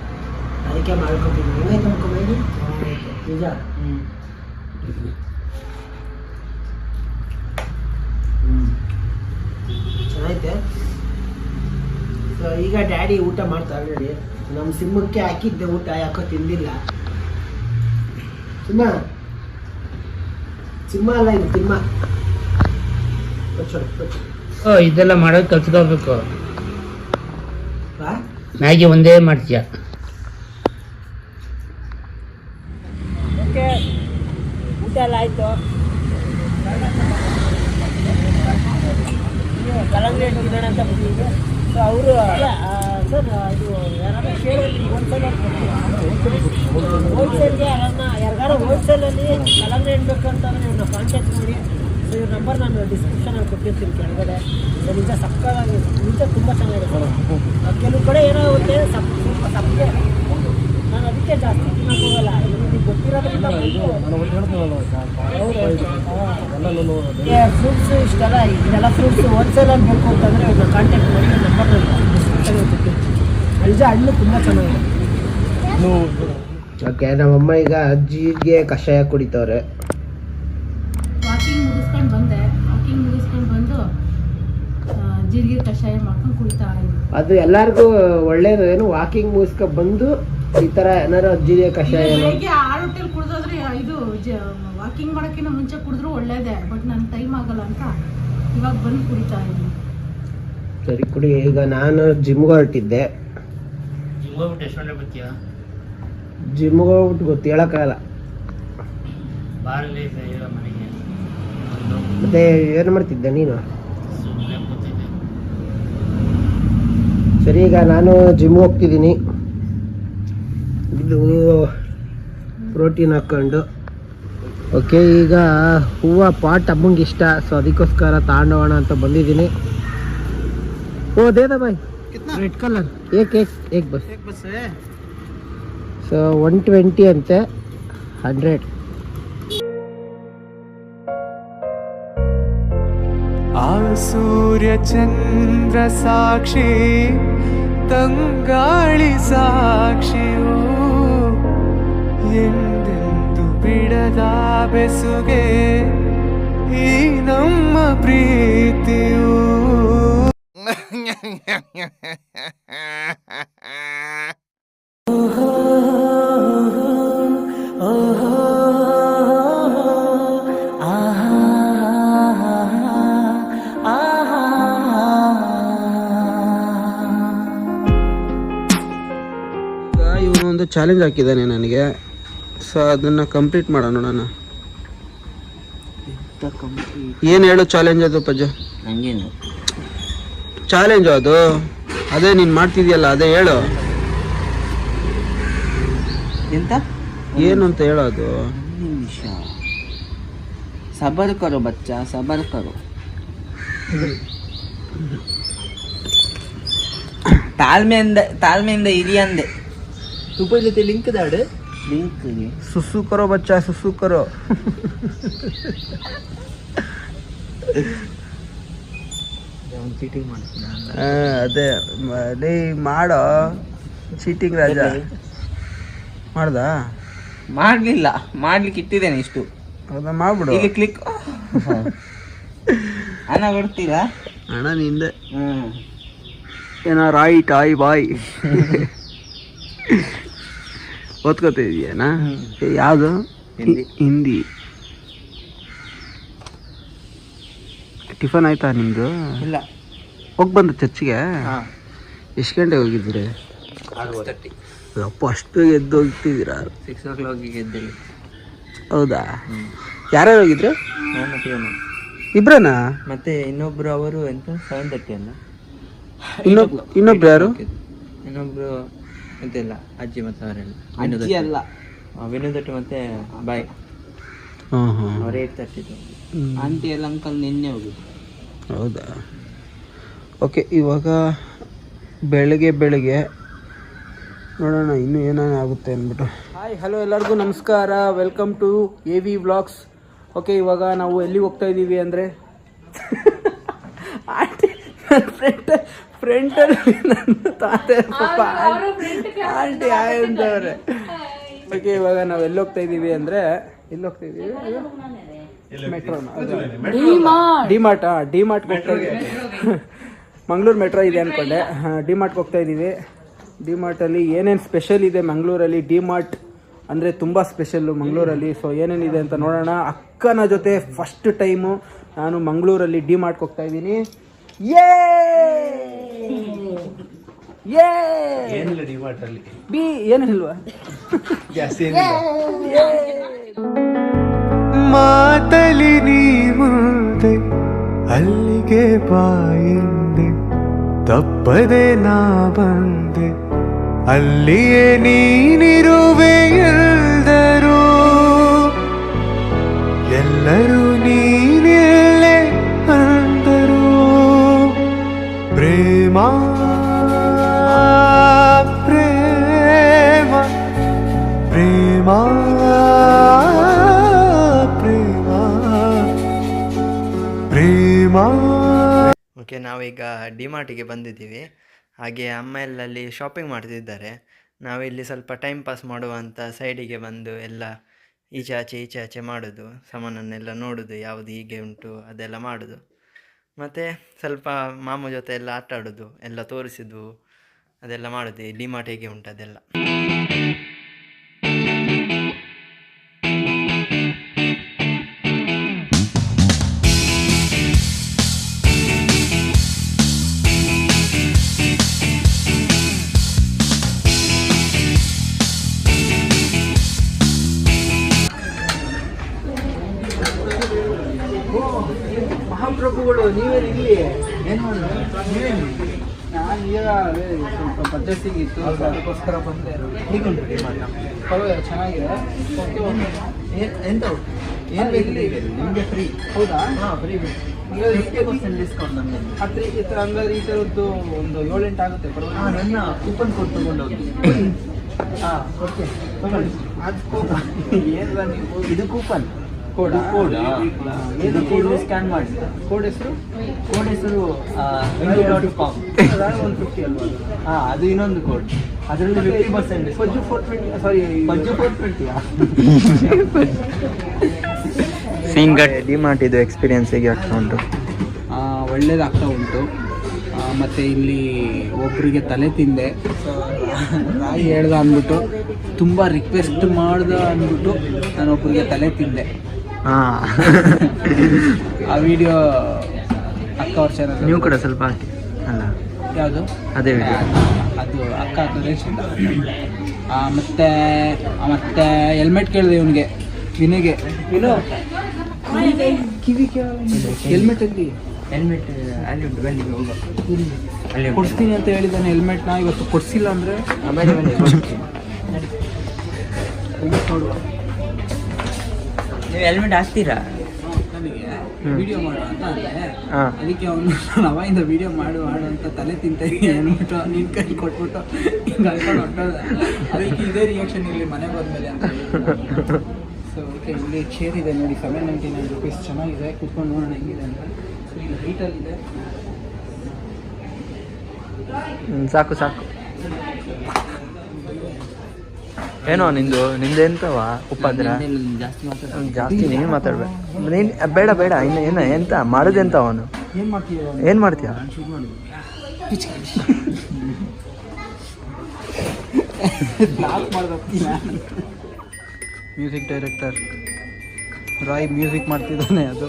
ಅದಕ್ಕೆ ಮಾಡ್ಕೊತೀನಿ ಮುಕ್ಕು ಬ್ಯಾಗಿ ನಿಜ? ಚೆನ್ನಾಗೈತೆ. ಸೊ ಈಗ ಡ್ಯಾಡಿ ಊಟ ಮಾಡ್ತಾ ಆಲ್ರೆಡಿ ನಮ್ಮ ಸಿಂಹಕ್ಕೆ ಹಾಕಿದ್ದೆ ಊಟ ಯಾಕೋ ತಿಂದಿಲ್ಲ. ಸಿಂಹ? ಸಿಂಹ ಅಲ್ಲ ಇದು ಸಿಂಹ. ಓ ಇದೆಲ್ಲ ಮಾಡೋದು ಕಲ್ತ್ಕೋಬೇಕು ಮ್ಯಾಗಿ ಒಂದೇ ಮಾಡ್ತೀಯ ಓಕೆ ಊಟ ಎಲ್ಲ ಆಯಿತು ಕಲಂಗಡಿ ಹಣ್ಣು ತಿನ್ನೋಣ ಅಂತ ಬಂದಿದ್ದೆ ಸೊ ಅವರು ಸರ್ ಇದು ಯಾರಾದ್ರೂ ಕೇಳಿದ್ರೆ ಹೋಲ್ಸೇಲ್ ಹೋಲ್ಸೇಲ್ಗೆ ಯಾರನ್ನ ಯಾರಿಗಾರು ಹೋಲ್ಸೇಲಲ್ಲಿ ಕಲಂಗಡಿ ಹಣ್ಣು ಬೇಕಂತಂದ್ರೆ ಇವ್ರನ್ನ ಕಾಂಟ್ಯಾಕ್ಟ್ ಮಾಡಿ ಸೊ ಇವ್ರ ನಂಬರ್ ನಾನು ಡಿಸ್ಕ್ರಿಪ್ಷನಲ್ಲಿ ಕೊಟ್ಟಿರ್ತೀನಿ ಕೆಳಗಡೆ ಸೊ ನಿಜ ಸಕ್ಕತ್ತಾಗಿ ನಿಜ ತುಂಬ ಚೆನ್ನಾಗಿದೆ ಸರ್ ಕೆಲವು ಕಡೆ ಏನಾಗುತ್ತೆ ಸಪ್ ಸ್ವಲ್ಪ ಸಪ್ಪೆ ನಾನು ಅದಕ್ಕೆ ಜಾಸ್ತಿ ತಿನ್ನಕ್ಕೆ ಹೋಗಲ್ಲ ನಿಮಗೆ ಗೊತ್ತಿರೋದ್ರಿಂದ ಫ್ರೂಟ್ಸ್ ಇಷ್ಟೆಲ್ಲ ಇದೆಲ್ಲ ಫ್ರೂಟ್ಸ್ ಹೋಲ್ಸೇಲಲ್ಲಿ ಬೇಕು ಅಂತಂದರೆ ಇವ್ರನ್ನ ಕಾಂಟ್ಯಾಕ್ಟ್ ಮಾಡಿ ನಂಬರ್ ನಿಜ ಹಣ್ಣು ತುಂಬ ಚೆನ್ನಾಗಿದೆ ಓಕೆ ನಮ್ಮಮ್ಮ ಈಗ ಅಜ್ಜಿಗೆ ಕಷಾಯ ಕುಡಿತವ್ರೆ. ವಾಕಿಂಗ್ ಮುಗಿಸ್ಕೊಂಡು ಬಂದೆ. ವಾಕಿಂಗ್ ಮುಗಿಸ್ಕೊಂಡು ಬಂದು ಜೀರಿಗೆ ಕಷಾಯ ಮಾಡ್ಕೊಂಡು ಕುಡಿತಾ ಅದು ಎಲ್ಲಾರ್ಗೂ ಒಳ್ಳೇದು ಏನು ವಾಕಿಂಗ್ ಮುಗಿಸ್ಕೊ ಬಂದು ಈ ತರ ಏನಾರು ಜೀರಿಗೆ ಕಷಾಯ ಬೆಳಿಗ್ಗೆ ಆರು ಹೊಟ್ಟೆಲಿ ಕುಡಿದ್ರೆ ಇದು ವಾಕಿಂಗ್ ಮಾಡೋಕ್ಕಿಂತ ಮುಂಚೆ ಕುಡಿದ್ರು ಒಳ್ಳೇದೇ ಬಟ್ ನನ್ನ ಟೈಮ್ ಆಗಲ್ಲ ಅಂತ ಇವಾಗ ಬಂದು ಕುಡಿತಾ ಇದ್ದೀನಿ. ಸರಿ ಕುಡಿ ಈಗ ನಾನು ಜಿಮ್ಗೆ ಹೊರಟಿದ್ದೆ. ಜಿಮ್ ಹೋಗ್ಬಿಟ್ಟು ಎಷ್ಟು ಗಂಟೆ ಬರ್ತೀಯಾ? ಜಿಮ್ಗೆ ಹೋಗ್ಬಿಟ್ಟು ಗೊತ್ತು ಹೇಳೋಕ್ಕಾಗಲ್ಲ. ಮತ್ತೆ ಏನು ಮಾಡ್ತಿದ್ದೆ ನೀನು? ಸರಿ ಈಗ ನಾನು ಜಿಮ್ ಹೋಗ್ತಿದ್ದೀನಿ. ಇದು ಪ್ರೋಟೀನ್ ಹಾಕ್ಕೊಂಡು. ಓಕೆ ಈಗ ಹೂವು ಪಾಟ್ ಅಮ್ಮಂಗೆ ಇಷ್ಟ ಸೊ ಅದಕ್ಕೋಸ್ಕರ ತಗೊಂಡೋಗೋಣ ಅಂತ ಬಂದಿದ್ದೀನಿ. ಓ ದೇದ ಬಾಯ್ ರೆಡ್ ಕಲರ್ ಏಕ್ ಏಕ್ ಏಕ್ ಬಸ್. ಬಸ್ ಸೊ ಒನ್ ಟ್ವೆಂಟಿ ಅಂತೆ ಹಂಡ್ರೆಡ್ ಆ ಸೂರ್ಯ ಚಂದ್ರ ಸಾಕ್ಷಿ ತಂಗಾಳಿ ಸಾಕ್ಷಿಯು ಎಂದೆಂದು ಬಿಡದ ಬೆಸುಗೆ ಈ ನಮ್ಮ ಪ್ರೀತಿಯು. ಚಾಲೆಂಜ್ ಹಾಕಿದ್ದಾನೆ ನನಗೆ. ಸೊ ಅದನ್ನು ಕಂಪ್ಲೀಟ್ ಮಾಡೋಣ ನಾನು ಏನು ಹೇಳು ಚಾಲೆಂಜ್ ಅದು ಪಜ್ಜ ಹಂಗೇನು ಚಾಲೆಂಜ್ ಅದು? ಅದೇ ನೀನು ಮಾಡ್ತಿದ್ಯಲ್ಲ ಅದೇ ಹೇಳು. ಎಂತ? ಏನು ಅಂತ ಹೇಳು ಅದು. ನಿಮಿಷ. ಸಬರ್ ಕರೋ ಬಚ್ಚ ಸಬರ್ ಕರೋ ತಾಳ್ಮೆಯಿಂದ ತಾಳ್ಮೆಯಿಂದ ಇರಿ ಅಂದೆ. ಲಿಂಕ್ ದಾಡು ಲಿಂಕ್ಗೆ ಸುಸ್ಸು ಕರೋ ಬಚ್ಚ ಸುಸ್ಸು ಕರೋ. ಚೀಟಿಂಗ್ ಮಾಡ್ತೀನಿ ಆ, ಅದೇ. ಲೇ ಮಾಡೋ. ಚೀಟಿಂಗ್ ರಾಜ. ಮಾಡ್ದಾ? ಮಾಡಲಿಲ್ಲ. ಮಾಡ್ಲಿಕ್ಕೆ ಇಟ್ಟಿದ್ದೇನೆ ಇಷ್ಟು. ಹೌದಾ ಮಾಡ್ಬಿಡು. ಇಲ್ಲಿ ಕ್ಲಿಕ್ ಹಣ ಕೊಡ್ತೀರಾ? ಅಣ್ಣ ನಿಂದ. ಹ್ಮ್. ಏನೋ ರೈಟ್ ಟಾಯ್ ಬಾಯ್? ಓದ್ಕೋತಾ ಇದೆಯಾ ಯಾವುದು? ಹಿಂದಿ. ಟಿಫನ್ ಆಯ್ತಾ ನಿಮ್ದು? ಇಲ್ಲ. ಹೋಗಿ ಬಂದ ಚರ್ಚಿಗೆ. ಹಾ. ಎಷ್ಟು ಗಂಟೆಗೆ ಹೋಗಿದ್ದೀರಿ? ತರ್ಟಿ ಅಪ್ಪ ಅಷ್ಟು ಎದ್ದು ಹೋಗ್ತಿದ್ದೀರಾ? ಸಿಕ್ಸ್ ಓ ಕ್ಲಾಕಿಗೆ ಗೆದ್ದೇಳಿ ಹೌದಾ? ಯಾರ್ಯಾರು ಹೋಗಿದ್ರು? ನಾನು ಮತ್ತೆ ಇವನು. ಇಬ್ರನಾ? ಮತ್ತೆ ಇನ್ನೊಬ್ರು ಅವರು ಎಂತ? ಸೆವೆನ್ ತರ್ಟಿ ಅಲ್ಲ. ಇನ್ನೊಬ್ ಇನ್ನೊಬ್ರು ಯಾರು? ಇನ್ನೊಬ್ರು ಎಂತಿಲ್ಲ ಅಜ್ಜಿ ಮತ್ತೆ ಅವರೆಲ್ಲ. ಅಜ್ಜಿ ಅಲ್ಲ. ವಿನೋದಟ್ಟು ದಟ್ಟಿ ಮತ್ತೆ ಬಾಯ್. ಹಾಂ ಹಾಂ. ಅವ್ರು ಏಟ್ ತರ್ಟಿ ಆಂಟಿ ಎಲ್ಲ ಅಂಕಲ್ ನಿನ್ನೆ ಹೋಗಿದ್ರು. ಹೌದಾ? ಓಕೆ ಇವಾಗ ಬೆಳಗ್ಗೆ ಬೆಳಗ್ಗೆ ನೋಡೋಣ ಇನ್ನೂ ಏನಾನ ಆಗುತ್ತೆ ಅಂದ್ಬಿಟ್ಟು. ಹಾಯ್ ಹಲೋ ಎಲ್ಲರಿಗೂ ನಮಸ್ಕಾರ. Welcome to A V vlogs okay ಇವಾಗ ನಾವು ಎಲ್ಲಿ ಹೋಗ್ತಾ ಇದ್ದೀವಿ ಅಂದರೆ? ಆಂಟಿ ನನ್ನ ಫ್ರೆಂಡ್ ಫ್ರೆಂಟಲ್ಲಿ ನನ್ನ ತಾತೆ ಪಾಪ ಆಂಟಿ ಆಯ್ ಅಂತವ್ರೆ ಓಕೆ ಇವಾಗ ನಾವು ಎಲ್ಲಿ ಹೋಗ್ತಾ ಇದ್ದೀವಿ ಅಂದರೆ ಎಲ್ಲಿ ಹೋಗ್ತಾ ಇದ್ದೀವಿ ಮೆಟ್ರೋನ ಡಿಮಾರ್ಟ್ ಡಿಮಾರ್ಟ್ಗೆ ಹೋಗ್ತಾ ಇದ್ದೀವಿ ಮಂಗ್ಳೂರು ಮೆಟ್ರೋ ಇದೆ ಅಂದ್ಕೊಂಡೆ ಡಿಮಾರ್ಟ್ಗೆ ಹೋಗ್ತಾ ಇದ್ದೀವಿ ಡಿಮಾರ್ಟಲ್ಲಿ ಏನೇನು ಸ್ಪೆಷಲ್ ಇದೆ ಮಂಗಳೂರಲ್ಲಿ? ಡಿಮಾರ್ಟ್ ಅಂದರೆ ತುಂಬ ಸ್ಪೆಷಲ್ಲು ಮಂಗಳೂರಲ್ಲಿ. ಸೊ ಏನೇನಿದೆ ಅಂತ ನೋಡೋಣ. ಅಕ್ಕನ ಜೊತೆ ಫಸ್ಟ್ ಟೈಮು ನಾನು ಮಂಗಳೂರಲ್ಲಿ ಡಿಮಾರ್ಟ್ಗೆ ಹೋಗ್ತಾ ಇದ್ದೀನಿ ಯೇ ಯೇ ಏನಿಲ್ಲ ಡಿಮಾರ್ಟ್ ಅಲ್ಲಿ ಬಿ ಏನಿಲ್ವಾ? ಜಾಸ್ತಿ ಏನಿಲ್ಲ. ಮಾತಲಿ ನೀ ಮುಂದೆ ಅಲ್ಲಿಗೆ ಬಾಯಿಂದೆ ತಪ್ಪದೆ ನಾ ಬಂದೆ ಅಲ್ಲಿಯೇ ನೀನಿರುವೆ ಎಲ್ಲರೂ ಎಲ್ಲರೂ ಡಿಮಾರ್ಟಿಗೆ ಬಂದಿದ್ದೀವಿ. ಹಾಗೆ ಅಮ್ಮ ಎಲ್ಲಲ್ಲಿ ಶಾಪಿಂಗ್ ಮಾಡ್ತಿದ್ದಾರೆ. ನಾವಿಲ್ಲಿ ಸ್ವಲ್ಪ ಟೈಮ್ ಪಾಸ್ ಮಾಡುವಂಥ ಸೈಡಿಗೆ ಬಂದು ಎಲ್ಲ ಈಚೆ ಆಚೆ ಈಚೆ ಆಚೆ ಮಾಡೋದು, ಸಾಮಾನನ್ನೆಲ್ಲ ನೋಡೋದು, ಯಾವುದು ಹೀಗೆ ಉಂಟು ಅದೆಲ್ಲ ಮಾಡೋದು. ಮತ್ತು ಸ್ವಲ್ಪ ಮಾಮ ಜೊತೆ ಎಲ್ಲ ಆಟ ಆಡೋದು ಎಲ್ಲ ತೋರಿಸಿದ್ವು ಅದೆಲ್ಲ ಮಾಡೋದು, ಈ ಡಿಮಾರ್ಟ್ ಹೇಗೆ ಉಂಟು ಅದೆಲ್ಲ. ಮಹಾಪ್ರಭುಗಳು ನೀವೇ ಇಲ್ಲಿ ಏನು ನೀವೇನು ನಾನು ಈಗ ಸ್ವಲ್ಪ ಪರ್ಚೇಸಿಂಗ್ ಇತ್ತು. ಅದಕ್ಕೋಸ್ಕರ ಬಂದೆ. ಹೀಗುಂಟು ಪರವಾಗಿಲ್ಲ ಚೆನ್ನಾಗಿದೆ. ಓಕೆ ಓಕೆ ಎಂತ ಏನು ಬೇಕಿಲ್ಲ ಈಗ ನಿಮಗೆ ಫ್ರೀ ಹೌದಾ? ಹಾಂ ಫ್ರೀ ಫಿಫ್ಟಿ ಪರ್ಸೆಂಟ್ ಡಿಸ್ಕೌಂಟ್ ನಮಗೆ ಹತ್ತಿರ ಈ ಥರ ಹಂಗಾದ್ರೆ ಈ ಥರದ್ದು ಒಂದು ಏಳೆಂಟು ಆಗುತ್ತೆ ಹಾಂ ಪರವಾಗಿಲ್ಲ ನನ್ನ ಕೂಪನ್ ಕೊಟ್ಟು ತಗೊಂಡೋಗಿ. ಹಾಂ ಓಕೆ ತಗೊಳ್ಳಿ. ಅದು ಏನಿಲ್ಲ ನೀವು. ಇದು ಕೂಪನ್ ಕೋಡ್ ಕೋಡ್ ಇದು ಕೋಡ್ ಸ್ಕ್ಯಾನ್ ಮಾಡಿ. ಕೋಡ್ ಹೆಸರು? ಕೋಡ್ ಹೆಸರು? ಡಾಟ್ ಕಾಮ್ ಒನ್ ಫಿಫ್ಟಿ ಅಲ್ವಾ ಅದು? ಹಾಂ ಅದು ಇನ್ನೊಂದು ಕೋಡ್. ಅದರಲ್ಲಿ ಫಿಫ್ಟಿ ಪರ್ಸೆಂಟ್ ಪಜ್ಜು ಫೋರ್ ಟ್ವೆಂಟಿ ಸಾರಿ ಪಜ್ಜು ಫೋರ್ ಟ್ವೆಂಟಿಯಾ ಸೀನ್ ಗಟ್ ಡಿಮಾರ್ಟ್ ಇದು ಎಕ್ಸ್ಪೀರಿಯನ್ಸ್ ಹೇಗೆ ಆಗ್ತಾ ಉಂಟು? ಒಳ್ಳೇದಾಗ್ತಾ ಉಂಟು. ಮತ್ತು ಮತ್ತೆ ಇಲ್ಲಿ ಒಬ್ಬರಿಗೆ ತಲೆ ತಿಂದೆ. ರಾಯಿ ಹೇಳ್ದ ಅಂದ್ಬಿಟ್ಟು ತುಂಬ ರಿಕ್ವೆಸ್ಟ್ ಮಾಡ್ದ ಅಂದ್ಬಿಟ್ಟು ನಾನು ಒಬ್ಬರಿಗೆ ತಲೆ ತಿಂದೆ. ಆ ವಿಡಿಯೋ ಅಕ್ಕ ಅವ್ರ ಚಾನಲ್ ನೀವು ಕೂಡ ಸ್ವಲ್ಪ ಹಾಕಿ. ಅಲ್ಲ. ಯಾವುದು? ಅದೇ ವಿಡಿಯೋ ಅದು ಅಕ್ಕ ಕರೇಶಿಂದ ಮತ್ತೆ ಆ, ಮತ್ತೆ ಹೆಲ್ಮೆಟ್ ಕೇಳಿದೆ ಇವನಿಗೆ ವಿನಿಗೆ ವಿನು ಕಿವಿ ಹೆಲ್ಮೆಟ್ ಅಲ್ಲಿ. ಹೆಲ್ಮೆಟ್ ಅಲ್ಲಿ ಉಂಟು ಬನ್ನಿ ಹೋಗುವ. ಅಲ್ಲಿ ಕೊಡಿಸ್ತೀನಿ ಅಂತ ಹೇಳಿದ್ದಾನೆ ನಾ ಇವತ್ತು ಕೊಡಿಸಿಲ್ಲ ಅಂದರೆ. ಆಮೇಲೆ ನೋಡುವ. ನೀವು ಹೆಲ್ಮೆಟ್ ಹಾಕ್ತೀರಾ? ನನಗೆ ವಿಡಿಯೋ ಮಾಡು ಅಂತ ಅಂದ್ರೆ ಅದಕ್ಕೆ ಅವನು ನಾನು ಅವಾಗಿಂದ ವಿಡಿಯೋ ಮಾಡು ಮಾಡು ಅಂತ ತಲೆ ತಿಂತ ಅಂದ್ಬಿಟ್ಟು ನಿನ್ ಕೈ ಕೊಟ್ಬಿಟ್ಟು ಹಿಂಗೆ ಹೊಟ್ಟೋದ ಅದಕ್ಕೆ ಇದೇ ರಿಯಾಕ್ಷನ್ ಇರಲಿ ಮನೆಗೆ ಹೋದ್ಮೇಲೆ ಅಂತ ಸೊ ಓಕೆ ಇಲ್ಲಿ ಚೇರ್ ಇದೆ ನೋಡಿ ಸೆವೆನ್ ನೈಂಟಿ ನೈನ್ ರುಪೀಸ್ ಚೆನ್ನಾಗಿದೆ. ಕುತ್ಕೊಂಡು ನೋಡೋಣ ಹೆಂಗಿದೆ ಅಂತ. ಸೊ ಇಲ್ಲಿ ಹೈಟಲ್ಲಿದೆ ಸಾಕು ಸಾಕು. ಏನೋ ನಿಂದು ನಿಂದು ಎಂತವ ಉಪದ್ರ? ಜಾಸ್ತಿ ನೀನ್ ಹ್ಮ್, ಜಾಸ್ತಿ ನೀನು ಮಾತಾಡ್ಬೇಡ. ನೀನು ಬೇಡ ಬೇಡ ಇನ್ನು ಏನು ಎಂತ? ಮಾಡೋದೆಂತ ಅವನು? ಏನು ಮಾಡ್ತೀಯ? ಮ್ಯೂಸಿಕ್ ಡೈರೆಕ್ಟರ್ ರಾಯ್ ಮ್ಯೂಸಿಕ್ ಮಾಡ್ತಿದ್ದಾನೆ ಅದು.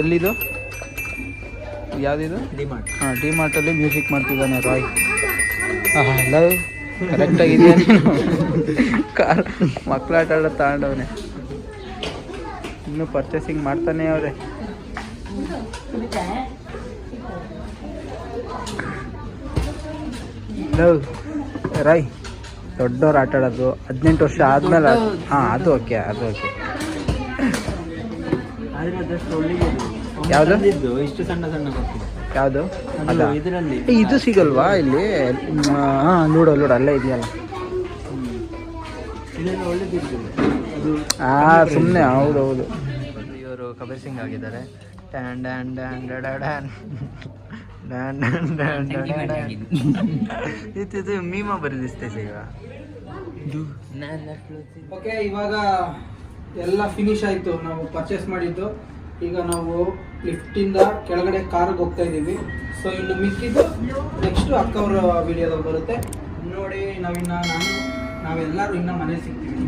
ಎಲ್ಲಿದು? ಯಾವುದಿದು? ಡಿಮಾರ್ಟ್ ಹಾಂ ಡಿ ಮಾರ್ಟಲ್ಲಿ ಮ್ಯೂಸಿಕ್ ಮಾಡ್ತಿದ್ದಾನೆ ರಾಯ್. ಹಾಂ ಲವ್. ಕರೆಕ್ಟಾಗಿದೆಯಾ ಕಾರ್ ಮಕ್ಳು ಆಟ ಆಡೋ ತಗೊಂಡವನೆ. ಇನ್ನೂ ಪರ್ಚೇಸಿಂಗ್ ಮಾಡ್ತಾನೆ ಅವರೇ. ರಾಯ್ ದೊಡ್ಡವ್ರು ಆಟ ಆಡೋದು. ಹದಿನೆಂಟು ವರ್ಷ ಆದ್ಮೇಲೆ ಹಾಂ ಅದು ಓಕೆ ಅದು ಓಕೆ ಯಾವುದು? ಇಷ್ಟು ಸಣ್ಣ ಸಣ್ಣ ಯಾವುದು? ಅಲ್ಲ ಇದರಲ್ಲಿ. ಇದು ಸಿಗಲ್ವಾ ಇಲ್ಲಿ? ಹಾಂ ನೋಡೋ ನೋಡು ಅಲ್ಲೇ ಇದೆಯಲ್ಲ. ಹಾಂ ಸುಮ್ಮನೆ ಹೌದು ಹೌದು. ಇವರು ಕಬೀರ್ ಸಿಂಗ್ ಆಗಿದ್ದಾರೆ. ಡ್ಯಾನ್ ಡ್ಯಾನ್ ಡ್ಯಾನ್ ಡ್ಯಾನ್ ಡ್ಯಾನ್ ಡ್ಯಾನ್. ಇದು ಮೀಮ ಬರೆದಿಸ್ತೈತೆ ಈಗ ಓಕೆ ಇವಾಗ ಎಲ್ಲ ಫಿನಿಶ್ ಆಯಿತು. ನಾವು ಪರ್ಚೇಸ್ ಮಾಡಿದ್ದು. ಈಗ ನಾವು ಲಿಫ್ಟಿಂದ ಕೆಳಗಡೆ ಕಾರಿಗೆ ಹೋಗ್ತಾ ಇದ್ದೀವಿ. ಸೊ ಇನ್ನು ಮಿಕ್ಕಿದ್ದು ನೆಕ್ಸ್ಟು ಅಕ್ಕ ಅವರ ವಿಡಿಯೋದಲ್ಲಿ ಬರುತ್ತೆ. ನೋಡಿ, ನಾವಿನ್ನ ನಾನು ನಾವೆಲ್ಲರೂ ಇನ್ನು ಮನೆ ಸಿಗ್ತೀವಿ.